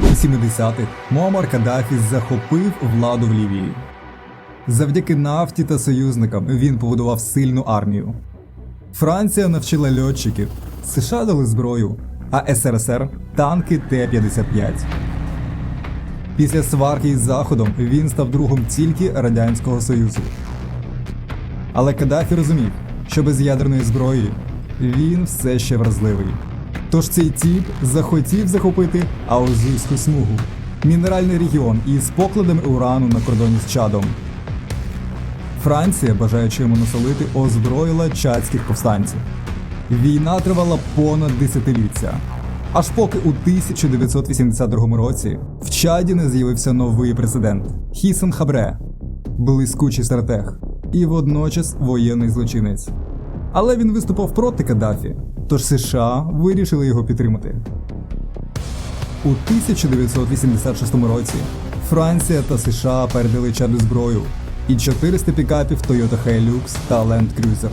У 70-х Муаммар Каддафі захопив владу в Лівії. Завдяки нафті та союзникам він побудував сильну армію. Франція навчила льотчиків, США дали зброю, а СРСР танки Т-55. Після сварки із Заходом він став другом тільки Радянського Союзу. Але Каддафі розумів, що без ядерної зброї він все ще вразливий. Тож цей тіп захотів захопити Аузуйську смугу мінеральний регіон із покладами урану на кордоні з Чадом. Франція, бажаючи йому насолити, озброїла чадських повстанців. Війна тривала понад десятиліття. Аж поки у 1982 році в Чаді не з'явився новий президент Хісен Хабре, блискучий стратег і водночас воєнний злочинець. Але він виступав проти Каддафі, тож США вирішили його підтримати. У 1986 році Франція та США передали Чарлі зброю і 400 пікапів Toyota Hilux та Land Cruiser.